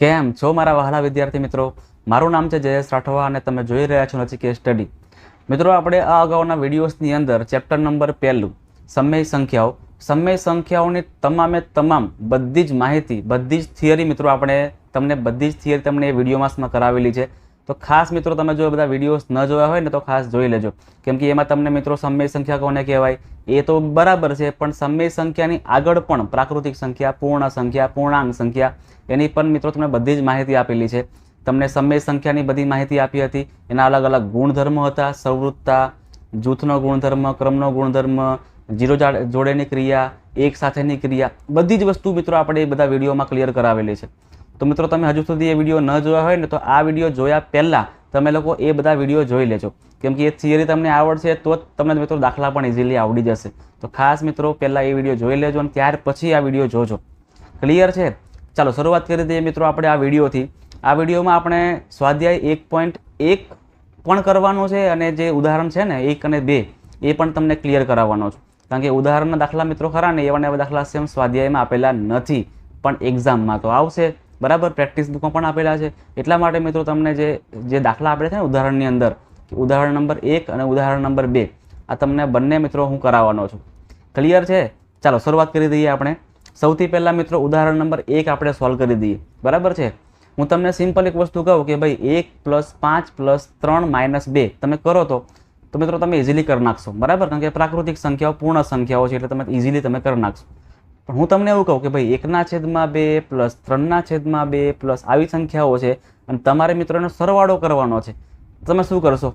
કેમ? છો મારા વહાલા વિદ્યાર્થી મિત્રો? મારું નામ છે જયેશ રાઠવા અને તમે જોઈ રહ્યા છો નજીક સ્ટડી. મિત્રો, આપણે આ અગાઉના વિડીયોઝની અંદર ચેપ્ટર નંબર પહેલું, સમય સંખ્યાઓ. સમય સંખ્યાઓની તમામે તમામ બધી જ માહિતી, બધી જ થિયરી મિત્રો, આપણે તમને બધી જ થિયરી તમને એ વિડીયોમાં કરાવેલી છે. તો ખાસ મિત્રો તમે જો બધા વિડીયોઝ ન જોયા હોય ને તો ખાસ જોઈ લેજો. કેમ કે એમાં તમને મિત્રો સમય સંખ્યા કોને કહેવાય? એ તો બરાબર છે, પણ સમય સંખ્યાની આગળ પણ પ્રાકૃતિક સંખ્યા, પૂર્ણ સંખ્યા, પૂર્ણાંક સંખ્યા, એની પણ મિત્રો તમને બધી જ માહિતી આપેલી છે. તમને સમય સંખ્યાની બધી માહિતી આપી હતી. એના અલગ અલગ ગુણધર્મો હતા. સવૃત્તા, જૂથનો ગુણધર્મ, ક્રમનો ગુણધર્મ, જીરો જોડેની ક્રિયા, એક સાથેની ક્રિયા, બધી જ વસ્તુ મિત્રો આપણે એ બધા વિડીયોમાં ક્લિયર કરાવેલી છે. તો મિત્રો, તમે હજુ સુધી એ વીડિયો ન જોયા હોય ને, તો આ વીડિયો જોયા પહેલાં તમે લોકો એ બધા વીડિયો જોઈ લેજો. કેમ કે એ થિયરી તમને આવડશે તો જ તમને મિત્રો દાખલા પણ ઇઝીલી આવડી જશે. તો ખાસ મિત્રો, પહેલાં એ વીડિયો જોઈ લેજો અને ત્યાર પછી આ વીડિયો જોજો. ક્લિયર છે? ચાલો, શરૂઆત કરી દઈએ મિત્રો આપણે આ વિડીયોથી. આ વિડીયોમાં આપણે સ્વાધ્યાય એક પોઈન્ટ એક પણ કરવાનો છે અને જે ઉદાહરણ છે ને, એક અને બે, એ પણ તમને ક્લિયર કરાવવાનો છું. કારણ કે ઉદાહરણના દાખલા મિત્રો ખરા ને એવા એવા દાખલા સેમ સ્વાધ્યાયમાં આપેલા નથી. પણ એક્ઝામમાં તો આવશે. બરાબર? પ્રેક્ટિસ બુકમાં પણ આપેલા છે. એટલા માટે મિત્રો તમને જે જે દાખલા આપેલા છે ને ઉદાહરણની અંદર ઉદાહરણ નંબર એક અને ઉદાહરણ નંબર બે, આ તમને બંને મિત્રો હું કરાવવાનો છું. ક્લિયર છે? ચાલો, શરૂઆત કરી દઈએ આપણે. સૌથી પહેલાં મિત્રો ઉદાહરણ નંબર એક આપણે સોલ્વ કરી દઈએ. બરાબર છે? હું તમને સિમ્પલ એક વસ્તુ કહું કે ભાઈ એક પ્લસ પાંચ પ્લસ ત્રણ માઇનસ બે, તમે કરો તો તો મિત્રો તમે ઇઝીલી કરી નાખશો. બરાબર? કારણ કે પ્રાકૃતિક સંખ્યાઓ પૂર્ણ સંખ્યાઓ છે, એટલે તમે ઇઝીલી તમે કરી નાખશો. પણ હું તમને એવું કહું કે ભાઈ એકના છેદમાં બે પ્લસ ત્રણના છેદમાં બે પ્લસ આવી સંખ્યાઓ છે અને તમારે મિત્રોનો સરવાળો કરવાનો છે. તમે શું કરશો?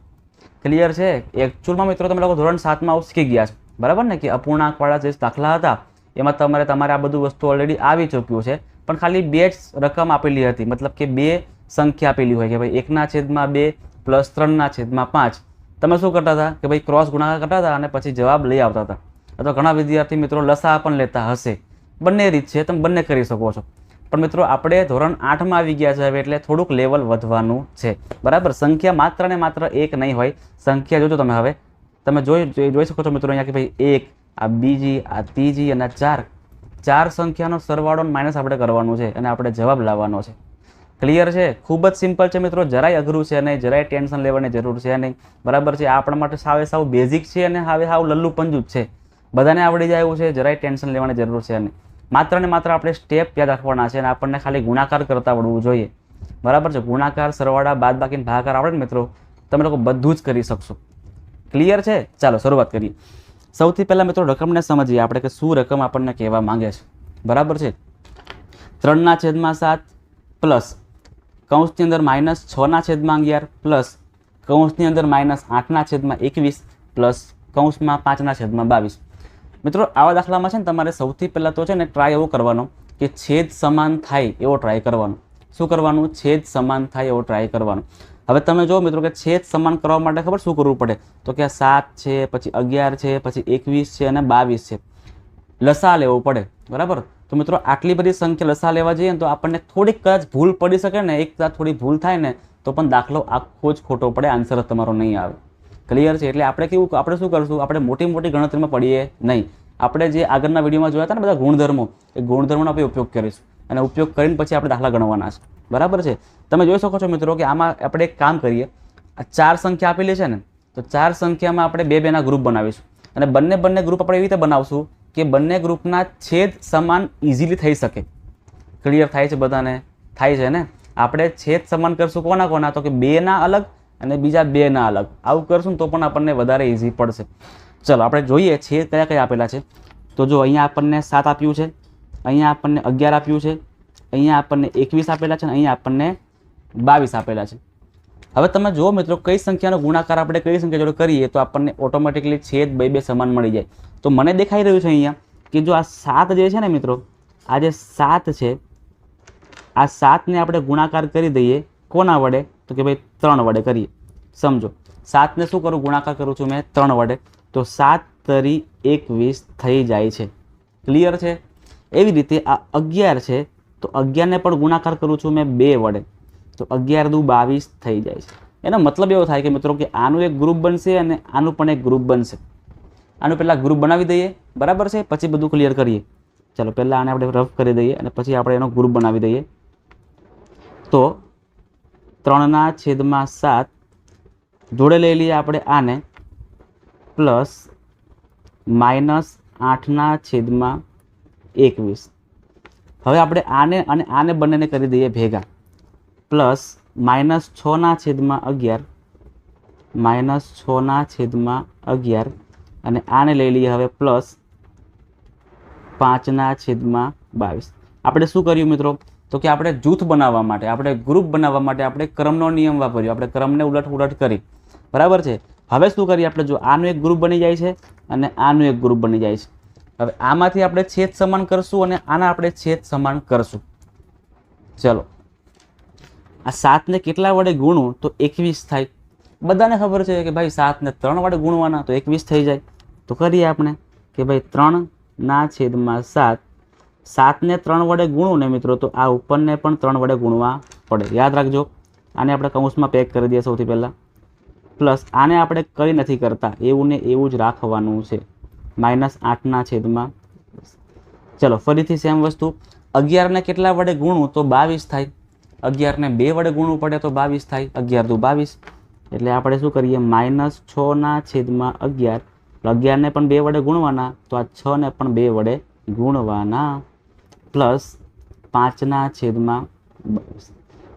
ક્લિયર છે? એકચ્યુઅલમાં મિત્રો તમે લોકો ધોરણ સાતમાં આવું શીખી ગયા છો. બરાબર ને? કે અપૂર્ણાંકવાળા જે દાખલા હતા, એમાં તમારે તમારે આ બધું વસ્તુ ઓલરેડી આવી ચૂક્યું છે. પણ ખાલી બે જ રકમ આપેલી હતી. મતલબ કે બે સંખ્યા આપેલી હોય કે ભાઈ એકના છેદમાં બે પ્લસ ત્રણના છેદમાં પાંચ. તમે શું કરતા હતા? કે ભાઈ ક્રોસ ગુણાકાર કરતા હતા અને પછી જવાબ લઈ આવતા હતા. અથવા ઘણા વિદ્યાર્થી મિત્રો લસા પણ લેતા હશે. બંને રીત છે, તમે બંને કરી શકો છો. પણ મિત્રો, આપણે ધોરણ આઠમાં આવી ગયા છે, હવે એટલે થોડુંક લેવલ વધવાનું છે. બરાબર? સંખ્યા માત્ર ને માત્ર એક નહીં હોય. સંખ્યા જોજો તમે હવે. તમે જોઈ જોઈ શકો છો મિત્રો અહીંયા કે ભાઈ એક, આ બીજી, આ ત્રીજી અને આ ચાર. ચાર સંખ્યાનો સરવાળો માઇનસ આપણે કરવાનું છે અને આપણે જવાબ લાવવાનો છે. ક્લિયર છે? ખૂબ જ સિમ્પલ છે મિત્રો. જરાય અઘરું છે નહીં, જરાય ટેન્શન લેવાની જરૂર છે નહીં. બરાબર છે? આપણા માટે સાવે સાવ બેઝિક છે અને હવે સાવ લલ્લુ પંજુ છે. બધાને આવડી જાય એવું છે, જરાય ટેન્શન લેવાની જરૂર છે નહીં. માત્ર ને માત્ર આપણે સ્ટેપ યાદ રાખવાના છે અને આપણને ખાલી ગુણાકાર કરતા આવડવું જોઈએ. બરાબર છે? ગુણાકાર, સરવાળા બાદ બાકી ભાગાકાર આવડે ને મિત્રો, તમે લોકો બધું જ કરી શકશો. ક્લિયર છે? ચાલો, શરૂઆત કરીએ. સૌથી પહેલાં મિત્રો રકમને સમજીએ, આપણે કે શું રકમ આપણને કહેવા માંગે છે. બરાબર છે? ત્રણના છેદમાં સાત પ્લસ કૌંસની અંદર માઇનસ છના છેદમાં અગિયાર પ્લસ કૌંસની અંદર માઇનસ આઠના છેદમાં એકવીસ પ્લસ કૌંસમાં પાંચના છેદમાં બાવીસ. મિત્રો, આવા દાખલામાં છે ને તમારે સૌથી પહેલાં તો છે ને ટ્રાય એવો કરવાનો કે છેદ સમાન થાય એવો ટ્રાય કરવાનો. શું કરવાનું? છેદ સમાન થાય એવો ટ્રાય કરવાનો. હવે તમે જો મિત્રો કે છેદ સમાન કરવા માટે ખબર શું કરવું પડે? તો કે સાત છે, પછી અગિયાર છે, પછી એકવીસ છે અને બાવીસ છે. લસા લેવો પડે, બરાબર? તો મિત્રો, આટલી બધી સંખ્યા લસા લેવા જઈએ ને તો આપણને થોડીક કદાચ ભૂલ પડી શકે ને, એક થોડી ભૂલ થાય ને, તો પણ દાખલો આખો જ ખોટો પડે આન્સર તમારો નહીં આવે. ક્લિયર છે? એટલે આપણે કેવું, આપણે શું કરશું? આપણે મોટી મોટી ગણતરીમાં પડીએ નહીં. આપણે જે આગળના વિડીયોમાં જોયા હતા ને બધા ગુણધર્મો, એ ગુણધર્મોનો આપણે ઉપયોગ કરીશું. અને ઉપયોગ કરીને પછી આપણે દાખલા ગણવાના છે. બરાબર છે? તમે જોઈ શકો છો મિત્રો કે આમાં આપણે એક કામ કરીએ. આ ચાર સંખ્યા આપેલી છે ને, તો ચાર સંખ્યામાં આપણે બે બેના ગ્રુપ બનાવીશું. અને બંને બંને ગ્રુપ આપણે એવી રીતે બનાવશું કે બંને ગ્રુપના છેદ સમાન ઇઝીલી થઈ શકે. ક્લિયર થાય છે બધાને? થાય છે ને? આપણે છેદ સમાન કરશું કોના કોના? તો કે બેના અલગ અને બીજા બેના અલગ. આવું કરશું તો પણ આપણને વધારે ઇઝી પડશે. ચલો, આપણે જોઈએ છેદ કયા કયા આપેલા છે. તો જો અહીંયા આપણને સાત આપ્યું છે, અહીંયા આપણને અગિયાર આપ્યું છે, અહીંયા આપણને એકવીસ આપેલા છે, અને અહીંયા આપણને બાવીસ આપેલા છે. હવે તમે જુઓ મિત્રો, કઈ સંખ્યાનો ગુણાકાર આપણે કઈ સંખ્યા જોડે કરીએ, તો આપણને ઓટોમેટિકલી છેદ બે બે સમાન મળી જાય. તો મને દેખાઈ રહ્યું છે અહીંયા કે જો આ સાત જે છે ને મિત્રો, આ જે સાત છે, આ સાતને આપણે ગુણાકાર કરી દઈએ કોના વડે? તો કે ભાઈ ત્રણ વડે કરીએ. સમજો, સાતને શું કરું? ગુણાકાર કરું છું મેં ત્રણ વડે. તો સાત તરી એકવીસ થઈ જાય છે. ક્લિયર છે? એવી રીતે આ અગિયાર છે, તો અગિયારને પણ ગુણાકાર કરું છું મેં બે વડે. તો અગિયાર દુ બાવીસ થઈ જાય છે. એનો મતલબ એવો થાય કે મિત્રો કે આનું એક ગ્રુપ બનશે અને આનું પણ એક ગ્રુપ બનશે. આનું પહેલાં ગ્રુપ બનાવી દઈએ. બરાબર છે? પછી બધું ક્લિયર કરીએ. ચાલો, પહેલાં આને આપણે રફ કરી દઈએ અને પછી આપણે એનો ગ્રુપ બનાવી દઈએ. તો ત્રણના છેદમાં સાત. જોડે લઈ લઈએ આપણે આને. પ્લસ માઇનસ આઠના છેદમાં એકવીસ. હવે આપણે આને અને આને બંનેને કરી દઈએ ભેગા. પ્લસ માઇનસ છના છેદમાં અગિયાર. માઇનસ છના છેદમાં અગિયાર. અને આને લઈ લઈએ હવે પ્લસ પાંચના છેદમાં બાવીસ. આપણે શું કર્યું મિત્રો? તો કે આપણે જૂથ બનાવવા માટે, આપણે ગ્રુપ બનાવવા માટે આપણે ક્રમનો નિયમ વાપર્યો, આપણે ક્રમને ઉલટ ઉલટ કરી. બરાબર છે? હવે શું કરીએ આપણે? જો આનું એક ગ્રુપ બની જાય છે અને આનું એક ગ્રુપ બની જાય છે. હવે આમાંથી આપણે છેદ સમાન કરશું અને આના આપણે છેદ સમાન કરશું. ચલો. આ સાતને કેટલા વડે ગુણું? તો એકવીસ થાય. બધાને ખબર છે કે ભાઈ સાતને ત્રણ વડે ગુણવાના, તો એકવીસ થઈ જાય. તો કરીએ આપણે કે ભાઈ ત્રણના છેદમાં સાત સાતને ત્રણ વડે ગુણું ને મિત્રો, તો આ ઉપરને પણ ત્રણ વડે ગુણવા પડે. યાદ રાખજો, આને આપણે કૌંસમાં પેક કરી દઈએ સૌથી પહેલાં. પ્લસ આને આપણે કંઈ નથી કરતા, એવું ને એવું જ રાખવાનું છે. માઇનસ આઠના છેદમાં. ચલો, ફરીથી સેમ વસ્તુ. અગિયારને કેટલા વડે ગુણું તો બાવીસ થાય. અગિયારને બે વડે ગુણવું પડે, તો બાવીસ થાય. અગિયાર દુ બાવીસ. એટલે આપણે શું કરીએ, માઇનસ છના છેદમાં અગિયાર. અગિયારને પણ બે વડે ગુણવાના, તો આ છને પણ બે વડે ગુણવાના. પ્લસ પાંચના છેદમાં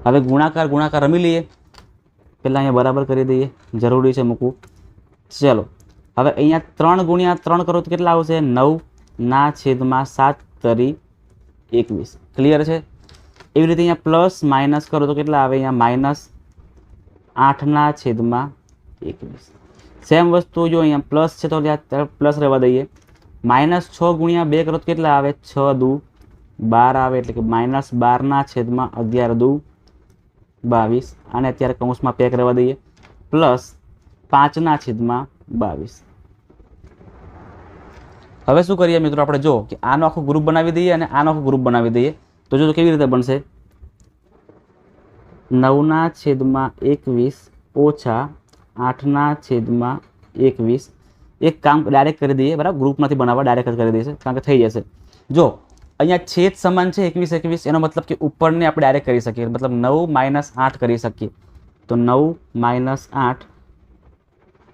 હવે ગુણાકાર ગુણાકાર રમી લઈએ. પહેલાં અહીંયા બરાબર કરી દઈએ. જરૂરી છે મૂકવું. ચલો. હવે અહીંયા ત્રણ ગુણ્યા ત્રણ કરો તો કેટલા આવશે? નવ ના છેદમાં સાત તરી એકવીસ. ક્લિયર છે? એવી રીતે અહીંયા પ્લસ માઇનસ કરો તો કેટલા આવે? અહીંયા માઇનસ આઠના છેદમાં એકવીસ. સેમ વસ્તુ જો અહીંયા પ્લસ છે તો પ્લસ રહેવા દઈએ. માઇનસ છ ગુણ્યા બે કરો તો કેટલા આવે? છ દુ બાર આવે એટલે કે માઇનસ બારના છેદમાં અગિયાર દુ બાવીસ. આને અત્યારે કૌંસમાં પેક રહેવા દઈએ. પ્લસ પાંચના છેદમાં બાવીસ. હવે શું કરીએ મિત્રો આપણે? જો કે આનો આખો ગ્રુપ બનાવી દઈએ અને આનો આખો ગ્રુપ બનાવી દઈએ. તો જો કેવી રીતે બનશે? નવના છેદમાં એકવીસ ઓછા આઠના છેદમાં એકવીસ. એક કામ ડાયરેક્ટ કરી દઈએ, બરાબર? ગ્રુપમાંથી બનાવવા ડાયરેક્ટ કરી દઈએ કારણ કે થઈ જશે. જો અહીંયા છેદ સમાન છે, એકવીસ એકવીસ, એનો મતલબ કે ઉપરને આપણે ડાયરેક્ટ કરી શકીએ. મતલબ નવ માઇનસ આઠ કરી શકીએ. તો નવ માઇનસ આઠ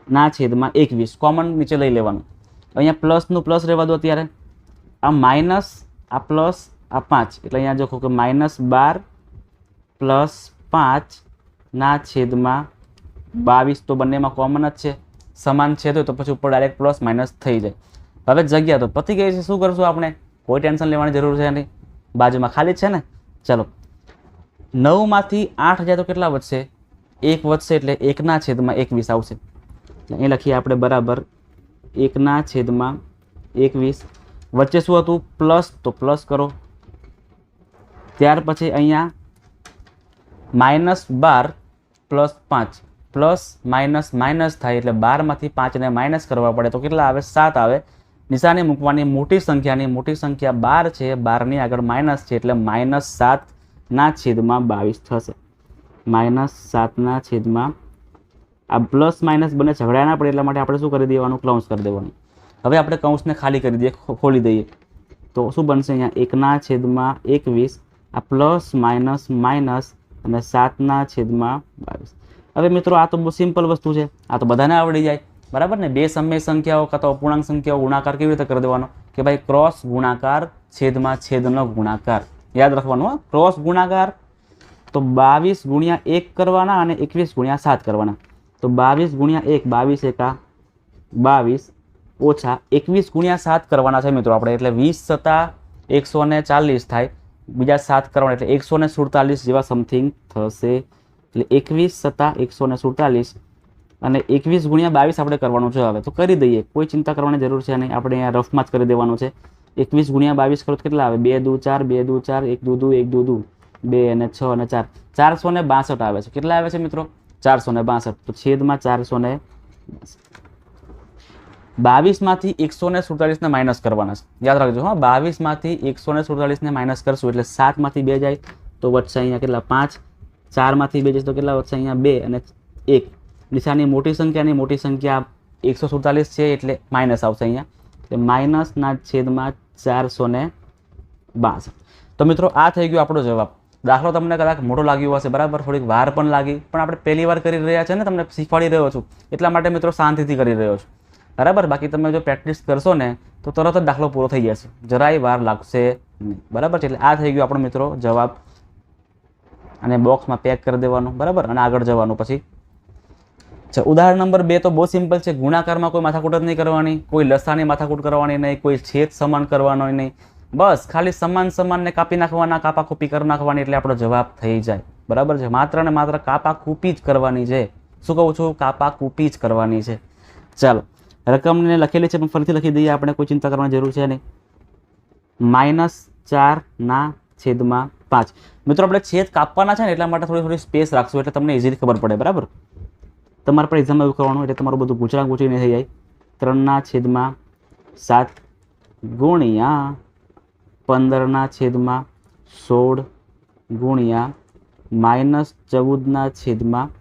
ના છેદમાં એકવીસ. કોમન નીચે લઈ લેવાનું. અહીંયા પ્લસનું પ્લસ રહેવા દો અત્યારે. આ માઇનસ આ પ્લસ આ પાંચ. એટલે અહીંયા જોખો કે માઇનસ બાર પ્લસ પાંચ ના છેદમાં બાવીસ. તો બંનેમાં કોમન જ છે. સમાન છેદ હોય તો પછી ઉપર ડાયરેક્ટ પ્લસ માઇનસ થઈ જાય. હવે જગ્યા તો પતી ગઈ છે. શું કરશું આપણે? કોઈ ટેન્શન લેવાની જરૂર છે નહીં. બાજુમાં ખાલી જ છે ને? ચલો. નવમાંથી આઠ જાય તો કેટલા વધશે? એક વધશે એટલે એકના છેદમાં એકવીસ આવશે. એ લખીએ આપણે બરાબર. એકના છેદમાં એકવીસ. વચ્ચે શું હતું? પ્લસ. તો પ્લસ કરો. ત્યાર પછી અહીંયા માઇનસ બાર પ્લસ પાંચ. પ્લસ માઇનસ માઇનસ થાય એટલે બારમાંથી પાંચને માઇનસ કરવા પડે તો કેટલા આવે? સાત આવે. નિશાની મૂકવાની મોટી સંખ્યાની મોટી સંખ્યા બાર છે, બારની આગળ માઇનસ છે એટલે માઇનસ સાતના છેદમાં બાવીસ થશે. માઇનસ સાતના છેદમાં આ પ્લસ માઇનસ બંને ઝઘડા ના પડે એટલા માટે આપણે શું કરી દેવાનું? ક્લાઉન્સ કરી દેવાનું. હવે આપણે કૌંસને ખાલી કરી દઈએ ખોલી દઈએ. તો શું બનશે અહીંયા? એકના છેદમાં એકવીસ, આ પ્લસ માઇનસ માઇનસ અને સાતના છેદમાં બાવીસ. હવે મિત્રો, આ તો બહુ સિમ્પલ વસ્તુ છે. આ તો બધાને આવડી જાય. બરાબર ને? બે સમય સંખ્યાઓ કાં અપૂર્ણાંક સંખ્યાઓ ગુણાકાર કેવી રીતે કરી દેવાનો? કે ભાઈ ક્રોસ ગુણાકાર છેદમાં છેદનો ગુણાકાર. યાદ રાખવાનું ક્રોસ ગુણાકાર તો બાવીસ ગુણ્યા એક કરવાના અને એકવીસ ગુણ્યા સાત કરવાના. તો બાવીસ ગુણ્યા એક, બાવીસ એકા બાવીસ ઓછા એકવીસ ગુણ્યા સાત કરવાના છે મિત્રો આપણે. એટલે વીસ સત્તા એકસો ચાલીસ થાય. બીજા સાત કરવાના એટલે એકસો સુડતાલીસ જેવા સમથિંગ થશે. એટલે એકવીસ સત્તા એકસો ને સુડતાલીસ અને એકવીસ ગુણ્યા બાવીસ આપણે કરવાનું છે હવે. તો કરી દઈએ. કોઈ ચિંતા કરવાની જરૂર છે નહીં. આપણે અહીંયા રફમાં જ કરી દેવાનું છે. એકવીસ ગુણ્યા બાવીસ કરો કેટલા આવે? બે દુ ચાર, બે દુ ચાર, એક દુ દુ, એક દુ દુ. બે અને છ અને ચાર. ચારસો ને બાસઠ આવે છે. કેટલા આવે છે મિત્રો? ચારસો ને બાસઠ. તો છેદમાં ચારસો ને બાવીસમાંથી એકસો ને સુડતાલીસને માઇનસ કરવાના છે. યાદ રાખજો હા. બાવીસમાંથી એકસો ને સુડતાલીસને માઇનસ કરશું એટલે સાતમાંથી બે જાય તો વધશે અહીંયા કેટલા? પાંચ. ચારમાંથી બે જશે તો કેટલા વધશે અહીંયા બે અને એક. નિશાની મોટી સંખ્યાની મોટી સંખ્યા એકસો સુડતાલીસ છે એટલે માઇનસ આવશે અહીંયા. એટલે માઇનસના છેદમાં ચારસો ને તો મિત્રો, આ થઈ ગયો આપણો જવાબ. દાખલો તમને કદાચ મોટો લાગ્યો હશે, બરાબર? થોડીક વાર પણ લાગી. પણ આપણે પહેલી વાર કરી રહ્યા છે ને, તમને શીખવાડી રહ્યો છું. એટલા માટે મિત્રો, શાંતિથી કરી રહ્યો છું. બરાબર? બાકી તમે જો પ્રેક્ટિસ કરશો ને, તો તરત જ દાખલો પૂરો થઈ જશે. જરાય વાર લાગશે નહીં. બરાબર? છે એટલે આ થઈ ગયો આપણો મિત્રો જવાબ. અને બોક્સમાં પેક કરી દેવાનું. બરાબર? અને આગળ જવાનું પછી છે ઉદાહરણ નંબર બે તો બહુ સિમ્પલ છે. ગુણાકારમાં કોઈ માથાકૂટ જ નહીં કરવાની, કોઈ લસાની માથાકૂટ કરવાની નહીં, કોઈ છેદ સમાન કરવાનો નહીં. બસ, ખાલી સમાન સમાનને કાપી નાખવાના કાપા કૂપી કરી નાખવાની એટલે આપણો જવાબ થઈ જાય. બરાબર છે? માત્ર ને માત્ર કાપા કૂપી જ કરવાની છે. શું કહું છું? કાપા કૂપી જ કરવાની છે. ચાલો, રકમને લખેલી છે, પણ ફરીથી લખી દઈએ, આપણે કોઈ ચિંતા કરવાની જરૂર છે નહીં. માઇનસ ચારના છેદમાં પાંચ. મિત્રો, આપણે છેદ કાપવાના છે ને, એટલા માટે થોડી થોડી સ્પેસ રાખશું, એટલે તમને ઇઝીલી ખબર પડે, બરાબર? તમારે પણ એક્ઝામમાં એવું કરવાનું એટલે તમારું બધું ગુચરા ગુચરીને થઈ જાય. ત્રણના છેદમાં સાત ગુણ્યા પંદરના છેદમાં સોળ ગુણ્યા માઇનસ ચૌદના છેદમાં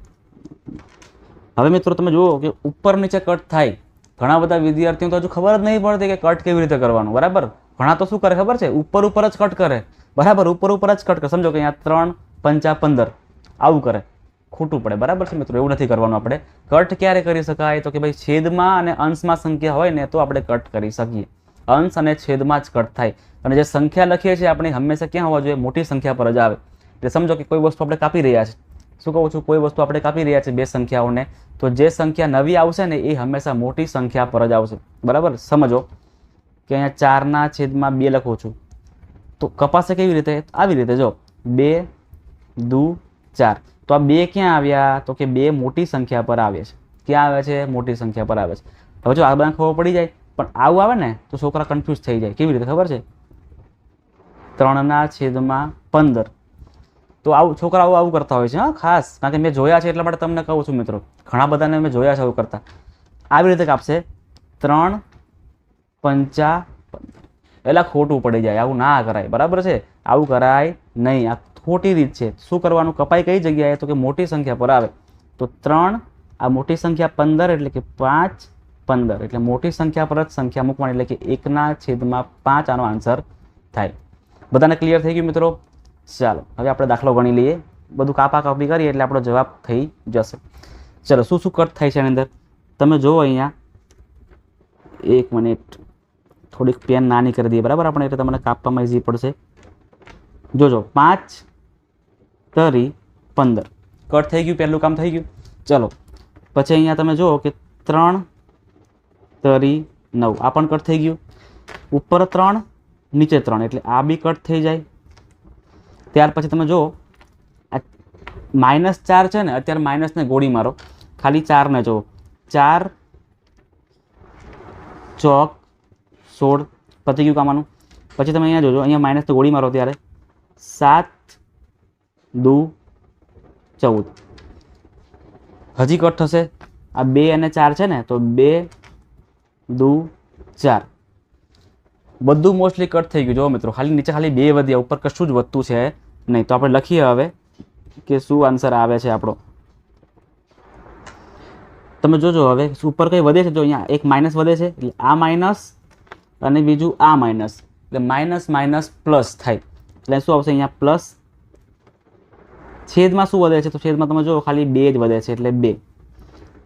હવે મિત્રો તમે જુઓ કે ઉપર નીચે કટ થાય. ઘણા બધા વિદ્યાર્થીઓ તો હજુ ખબર જ નહીં પડતી કે કટ કેવી રીતે કરવાનું, બરાબર? ઘણા તો શું કરે ખબર છે? ઉપર ઉપર જ કટ કરે. બરાબર, ઉપર ઉપર જ કટ કરે. સમજો કે અહીંયા ત્રણ પંચા પંદર આવું કરે. ખોટું પડે. બરાબર છે મિત્રો? એવું નથી કરવાનું આપણે. કટ ક્યારે કરી શકાય? તો કે ભાઈ છેદમાં અને અંશમાં સંખ્યા હોય ને તો આપણે કટ કરી શકીએ. અંશ અને છેદમાં જ કટ થાય. અને જે સંખ્યા લખીએ છીએ આપણે, હંમેશા ક્યાં હોવા જોઈએ? મોટી સંખ્યા પર જ આવે. એટલે સમજો કે કોઈ વસ્તુ આપણે કાપી રહ્યા છે. શું કહું છું? કોઈ વસ્તુ આપણે કાપી રહ્યા છે બે સંખ્યાઓને, તો જે સંખ્યા નવી આવશે ને એ હંમેશા મોટી સંખ્યા પર જ આવશે. બરાબર? સમજો કે અહીંયા ચારના છેદમાં બે લખું છું. તો કપાસે કેવી રીતે? આવી રીતે, જો. બે, દુ, ચાર. તો આ બે ક્યાં આવ્યા? તો કે બે મોટી સંખ્યા પર આવે છે. ક્યાં આવે છે? મોટી સંખ્યા પર આવે છે. હવે જો આ બધા ખબર પડી જાય, પણ આવું આવે ને, તો છોકરા કન્ફ્યુઝ થઈ જાય. કેવી રીતે? ખબર છે? ત્રણના છેદમાં પંદર. તો આવું છોકરાઓ આવું કરતા હોય છે, હા, ખાસ. કારણ કે મેં જોયા છે, એટલા માટે તમને કહું છું, મિત્રો. ઘણા બધાને મેં જોયા છે, આવું કરતા. આવી રીતે કાપશે. ત્રણ પંચા એટલે ખોટું પડી જાય. આવું ના કરાય. બરાબર છે? આવું કરાય નહીં. આ ખોટી રીત છે. શું કરવાનું? કપાઈ કઈ જગ્યાએ? તો કે મોટી સંખ્યા પર આવે. તો ત્રણ, આ મોટી સંખ્યા પંદર એટલે કે પાંચ પંદર. એટલે મોટી સંખ્યા પર જ સંખ્યા મૂકવાની એટલે કે એકના છેદમાં પાંચ આનો આન્સર થાય. બધાને ક્લિયર થઈ ગયું મિત્રો? ચાલો, હવે આપણે દાખલો ગણી લઈએ. બધું કાપા કાપી કરીએ એટલે આપણો જવાબ થઈ જશે. ચલો, શું શું કટ થાય છે એની અંદર? તમે જુઓ અહીંયા. એક મિનિટ. થોડીક પેન નાની કરી દઈએ. બરાબર? આપણે એટલે તમને કાપવામાં ઇઝી પડશે. જોજો, પાંચ તરી પંદર. કટ થઈ ગયું, પહેલું કામ થઈ ગયું. ચલો, પછી અહીંયા તમે જુઓ કે ત્રણ તરી નવ. આ પણ કટ થઈ ગયું. ઉપર ત્રણ, નીચે ત્રણ. એટલે આ બી કટ થઈ જાય. ત્યાર પછી તમે જુઓ માઇનસ ચાર છે ને, અત્યારે માઇનસને ગોળી મારો. ખાલી ચારને જુઓ. ચાર, ચોક, સોળ. પતી ગયું કામાનું પછી તમે અહીંયા જોજો, અહીંયા માઇનસને ગોળી મારો ત્યારે. સાત દુ, ચૌદ. હજી કટ થશે. આ બે અને ચાર છે ને, તો બે, દુ, ચાર. બધું મોસ્ટલી કટ થઈ ગયું. જો મિત્રો, ખાલી નીચે ખાલી બે વધ્યા ઉપર કશું જ વધતું છે નહીં. તો આપણે લખીએ હવે કે શું આન્સર આવે છે આપણો. તમે જોજો હવે, ઉપર કંઈ વધે છે? જો અહીંયા એક માઇનસ વધે છે, એટલે આ માઇનસ અને બીજું આ માઇનસ એટલે માઇનસ માઇનસ પ્લસ થાય. એટલે શું આવશે અહીંયા? પ્લસ છેદમાં શું વધે છે? તો છેદમાં તમે જુઓ ખાલી બે જ વધે છે એટલે બે.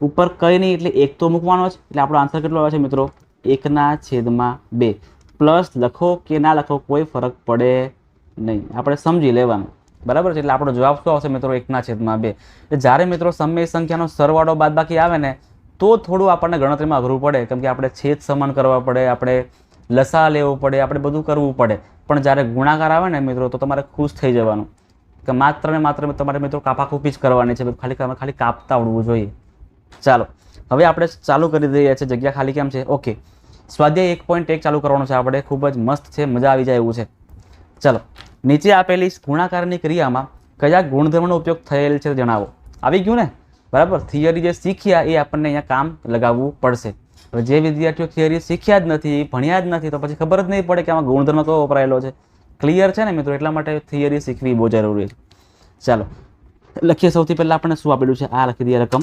ઉપર કંઈ નહીં, એટલે એક તો મૂકવાનો જ એટલે આપણો આન્સર કેટલો આવે છે મિત્રો? એકના છેદમાં બે. પ્લસ લખો કે ના લખો, કોઈ ફરક પડે નહીં. આપણે સમજી લેવાનું. બરાબર છે? એટલે આપણો જવાબ શું આવશે મિત્રો? એકના છેદમાં બે. એટલે જ્યારે મિત્રો સમય સંખ્યાનો સરવાળો બાદબાકી આવે ને, તો થોડું આપણને ગણતરીમાં અઘરું પડે. કેમ કે આપણે છેદ સમાન કરવા પડે, આપણે લસા લેવું પડે, આપણે બધું કરવું પડે. પણ જ્યારે ગુણાકાર આવે ને મિત્રો, તો તમારે ખુશ થઈ જવાનું. કે માત્ર ને માત્ર તમારે મિત્રો કાપાકૂપી જ કરવાની છે. ખાલી ખાલી કાપતા આવડવું જોઈએ. ચાલો. હવે આપણે ચાલુ કરી દઈએ છીએ. જગ્યા ખાલી કેમ છે? ઓકે. સ્વાધ્યાય એક પોઈન્ટ એક ચાલુ કરવાનું છે. આપણે ખૂબ જ મસ્ત છે. મજા આવી જાય એવું છે. ચાલો. નીચે આપેલી ગુણાકારની ક્રિયામાં કયા ગુણધર્મનો ઉપયોગ થયેલ છે જણાવો. આવી ગયું ને? બરાબર. થિયરી જે શીખ્યા એ આપણને અહીંયા કામ લગાવવું પડશે. હવે જે વિદ્યાર્થીઓ થિયરી શીખ્યા જ નથી, ભણ્યા જ નથી, તો પછી ખબર જ નહીં પડે કે આમાં ગુણધર્મ કયો વપરાયેલો છે. ક્લિયર છે ને મિત્રો? એટલા માટે થિયરી શીખવી બહુ જરૂરી છે. ચાલો, લખીએ સૌથી પહેલાં આપણે શું આપેલું છે? આ લખી દઈએ રકમ.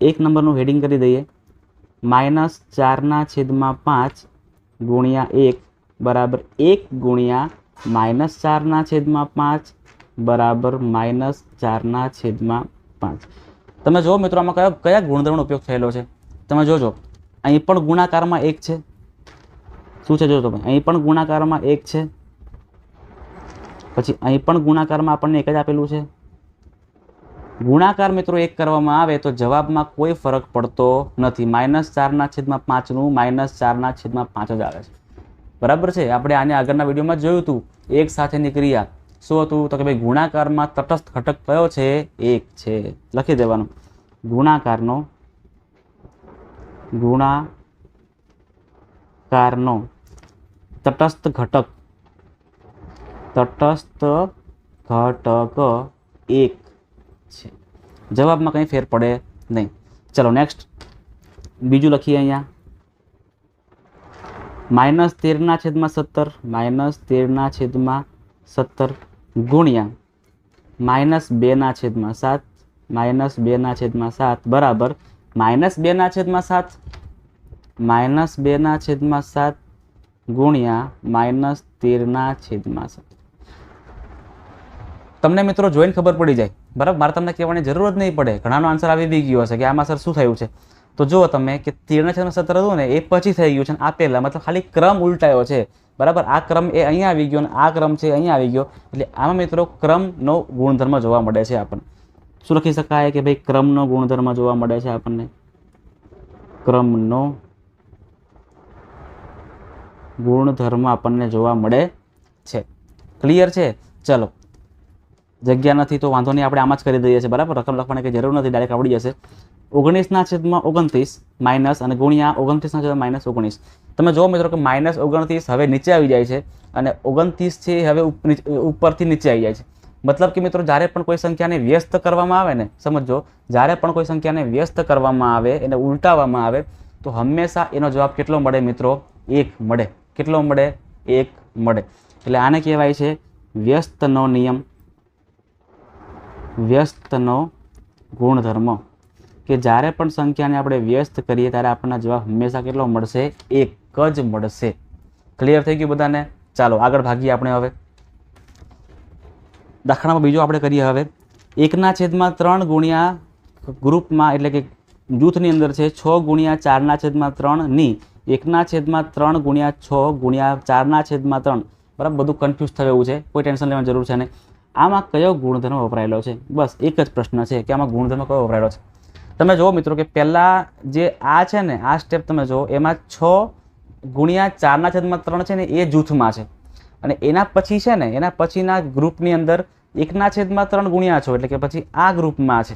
એક નંબરનું હેડિંગ કરી દઈએ. માઇનસ ચારના છેદમાં પાંચ ગુણ્યા એક બરાબર એક ગુણ્યા માઇનસ ચારના છેદમાં પાંચ બરાબર માઇનસ ચારના છેદમાં પાંચ. તમે જુઓ મિત્રો, આમાં કયા કયા ગુણધર્મનો ઉપયોગ થયેલો છે? તમે જોજો. અહીં પણ ગુણાકારમાં એક છે. શું છે? જોજો તમે અહીં પણ ગુણાકારમાં એક છે. પછી અહીં પણ ગુણાકારમાં આપણને એક જ આપેલું છે. ગુણાકાર મિત્રો એક કરવામાં આવે તો જવાબમાં કોઈ ફરક પડતો નથી. માઇનસ ચારના છેદમાં પાંચનું માઇનસ ચારના છેદમાં પાંચ જ આવે છે. બરાબર છે? આપણે આને આગળના વિડીયોમાં જોયું હતું એક સાથેની ક્રિયા શું હતું? તો કે ભાઈ ગુણાકારમાં તટસ્થ ઘટક કયો છે? એક છે. લખી દેવાનું. ગુણાકારનો ગુણાકારનો તટસ્થ ઘટક તટસ્થ ઘટક એક છે. જવાબમાં કંઈ ફેર પડે નહીં. ચલો નેક્સ્ટ બીજું લખીએ અહીંયા. માઇનસ તેરના છેદમાં સત્તર, માઇનસ તેરના છેદમાં સત્તર ગુણ્યા માઇનસ બેના છેદમાં સાત, માઇનસ બેના છેદમાં સાત બરાબર. માઇનસ બેના છેદમાં સાત, માઇનસ બેના છેદમાં સાત ગુણ્યા માઇનસ તેરના છેદમાં સાત. તમને મિત્રો જોઈને ખબર પડી જાય. બરાબર? મારે તમને કહેવાની જરૂર જ નહીં પડે. ઘણાનો આન્સર આવી બી ગયો હશે કે આમાં સર શું થયું છે? તો જુઓ તમે કે તેરના છેદમાં સત્ર હતું ને, એ પછી થઈ ગયું છે આ પહેલાં મતલબ ખાલી ક્રમ ઉલટાયો છે. બરાબર? આ ક્રમ એ અહીંયા આવી ગયો અને આ ક્રમ છે અહીંયા આવી ગયો. એટલે આમાં મિત્રો ક્રમનો ગુણધર્મ જોવા મળે છે આપણને. શું લખી શકાય કે ભાઈ ક્રમનો ગુણધર્મ જોવા મળે છે આપણને? ક્રમનો ગુણધર્મ આપણને જોવા મળે છે. ક્લિયર છે? ચલો. જગ્યા નથી તો વાંધો નહીં, આપણે આમાં જ કરી દઈએ છીએ, બરાબર? રકમ લખવાની કંઈ જરૂર નથી, ડાયરેક્ટ આવડી જશે. ઓગણીસના છેદમાં ઓગણત્રીસ, માઇનસ અને ગુણ્યા ઓગણત્રીસના છેદમાં માઇનસ ઓગણીસ. તમે જુઓ મિત્રો કે માઇનસ ઓગણત્રીસ હવે નીચે આવી જાય છે અને ઓગણત્રીસ છે હવે ઉપ- ઉપરથી નીચે આવી જાય છે. મતલબ કે મિત્રો જ્યારે પણ કોઈ સંખ્યાને વ્યસ્ત કરવામાં આવે ને સમજો જ્યારે પણ કોઈ સંખ્યાને વ્યસ્ત કરવામાં આવે, એને ઉલટાવવામાં આવે, તો હંમેશા એનો જવાબ કેટલો મળે મિત્રો? એક મળે. કેટલો મળે? એક મળે. એટલે આને કહેવાય છે વ્યસ્તનો નિયમ. વ્યસ્તનો ગુણધર્મ કે જ્યારે પણ સંખ્યાને આપણે વ્યસ્ત કરીએ ત્યારે આપણને જવાબ હંમેશા કેટલો મળશે? એક જ મળશે. ક્લિયર થઈ ગયું બધાને? ચાલો, આગળ ભાગીએ આપણે હવે. દાખલામાં બીજો આપણે કરીએ હવે. એકના છેદમાં ત્રણ ગુણ્યા ગ્રુપમાં એટલે કે જૂથની અંદર છે છ ગુણ્યા ચારના છેદમાં ત્રણની એકના છેદમાં ત્રણ ગુણ્યા છ ગુણ્યા ચારના છેદમાં ત્રણ. બરાબર, બધું કન્ફ્યુઝ થયું છે. કોઈ ટેન્શન લેવાની જરૂર છે નહીં. આમાં કયો ગુણધર્મ વપરાયેલો છે? બસ એક જ પ્રશ્ન છે કે આમાં ગુણધર્મ કયો વપરાયેલો છે? તમે જુઓ મિત્રો કે પહેલાં જે આ છે ને, આ સ્ટેપ તમે જુઓ, એમાં છ ગુણ્યા ચારના છેદમાં ત્રણ છે ને, એ જૂથમાં છે. અને એના પછી છે ને, એના પછીના ગ્રુપની અંદર એકના છેદમાં ત્રણ ગુણ્યા છો, એટલે કે પછી આ ગ્રુપમાં છે.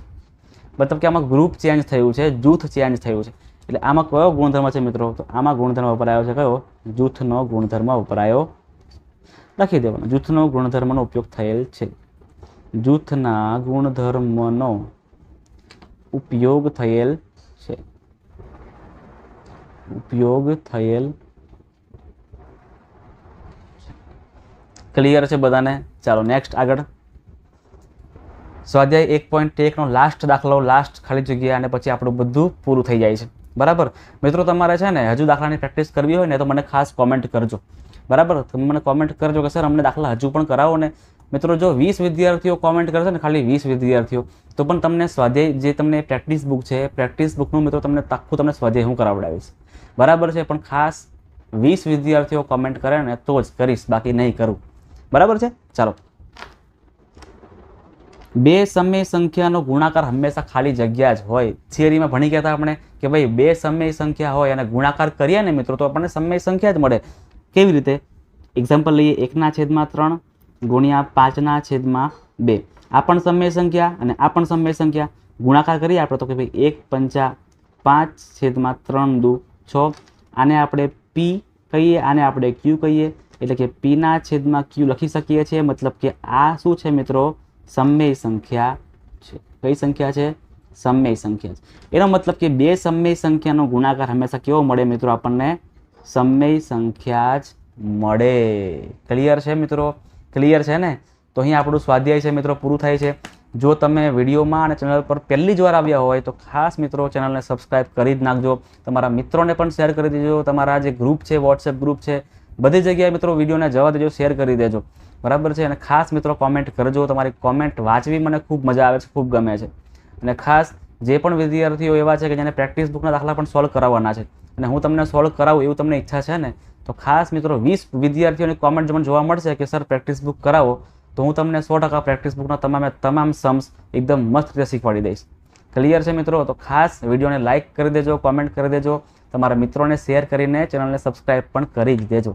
મતલબ કે આમાં ગ્રુપ ચેન્જ થયું છે, જૂથ ચેન્જ થયું છે. એટલે આમાં કયો ગુણધર્મ છે મિત્રો? તો આમાં ગુણધર્મ વપરાયો છે કયો? જૂથનો ગુણધર્મ વપરાયો લખી દેવાનો. જૂથનો ગુણધર્મનો ઉપયોગ થયેલ છે. જૂથના ગુણધર્મનો ઉપયોગ થયેલ છે. ઉપયોગ થયેલ ક્લિયર છે બધાને? ચાલો નેક્સ્ટ આગળ. સ્વાધ્યાય એક પોઈન્ટ એકનો લાસ્ટ દાખલો લાસ્ટ ખાલી જગ્યા અને પછી આપણું બધું પૂરું થઈ જાય છે. બરાબર? મિત્રો, તમારે છે ને હજુ દાખલાની પ્રેક્ટિસ કરવી હોય ને તો મને ખાસ કોમેન્ટ કરજો. બરાબર? તમે મને કોમેન્ટ કરજો કે, સર, અમને દાખલા હજુ પણ કરાવો ને. મિત્રો, જો વીસ વિદ્યાર્થીઓ કોમેન્ટ કરશે ને, ખાલી વીસ વિદ્યાર્થીઓ, તો પણ તમને સ્વાધ્યાય, જે તમને પ્રેક્ટિસ બુક છે પ્રેક્ટિસ બુકનું મિત્રો તમને આખું તમને સ્વાધ્યાય હું કરાવડાવીશ. બરાબર છે? પણ ખાસ વીસ વિદ્યાર્થીઓ કોમેન્ટ કરે ને, તો જ કરીશ, બાકી નહીં કરું. બરાબર છે? ચાલો. બે સમય સંખ્યાનો ગુણાકાર હંમેશા ખાલી જગ્યા જ હોય. થિયરીમાં ભણી ગયા હતા આપણે કે, ભાઈ, બે સમય સંખ્યા હોય અને ગુણાકાર કરીએ ને મિત્રો, તો આપણને સમય સંખ્યા જ મળે. કેવી રીતે? એક્ઝામ્પલ લઈએ, એકના છેદમાં ત્રણ ગુણ્યા પાંચના છેદમાં બે. આ પણ સમય સંખ્યા અને આ પણ સમય સંખ્યા. ગુણાકાર કરીએ આપણે તો કે ભાઈ એક પંચા પાંચ છેદમાં ત્રણ દુ છ. આને આપણે પી કહીએ, આને આપણે ક્યુ કહીએ. એટલે કે પીના છેદમાં ક્યુ લખી શકીએ છીએ, મતલબ કે આ શું છે મિત્રો? સમય સંખ્યા છે. કઈ સંખ્યા છે? સમય સંખ્યા એનો મતલબ કે બે સમય સંખ્યાનો ગુણાકાર હંમેશા કેવો મળે મિત્રો આપણને? સમય સંખ્યા જ મળે. ક્લિયર છે મિત્રો? ક્લિયર છે ને? તો અહીં આપણું સ્વાધ્યાય છે મિત્રો પૂરું થાય છે. જો તમે વિડીયોમાં અને ચેનલ પર પહેલી જ વાર આવ્યા હોય તો ખાસ મિત્રો ચેનલને સબસ્ક્રાઇબ કરી જ નાખજો. તમારા મિત્રોને પણ શેર કરી દેજો. તમારા જે ગ્રુપ છે વોટ્સએપ ગ્રુપ છે, બધી જગ્યાએ મિત્રો વિડીયોને જવા દેજો, શેર કરી દેજો. બરાબર છે? અને ખાસ મિત્રો કોમેન્ટ કરજો. તમારી કોમેન્ટ વાંચવી મને ખૂબ મજા આવે છે, ખૂબ ગમે છે. અને ખાસ જે પણ વિદ્યાર્થીઓ એવા છે કે જેને પ્રેક્ટિસ બુકના દાખલા પણ સોલ્વ કરાવવાના છે અને હું તમને સોલ્વ કરાવું એવું તમને ઈચ્છા છે ને, તો ખાસ મિત્રો વીસ વિદ્યાર્થીઓની કોમેન્ટ મને જોવા મળશે કે સર પ્રેક્ટિસ બુક કરાવો. તો હું તમને સો ટકા પ્રેક્ટિસ બુકના તમામે તમામ સમ્સ એકદમ મસ્ત રીતે શીખવાડી દઈશ. ક્લિયર છે મિત્રો? તો ખાસ વિડીયોને લાઇક કરી દેજો કોમેન્ટ કરી દેજો. તમારા મિત્રોને શેર કરીને ચેનલને સબસ્ક્રાઈબ પણ કરી જ દેજો.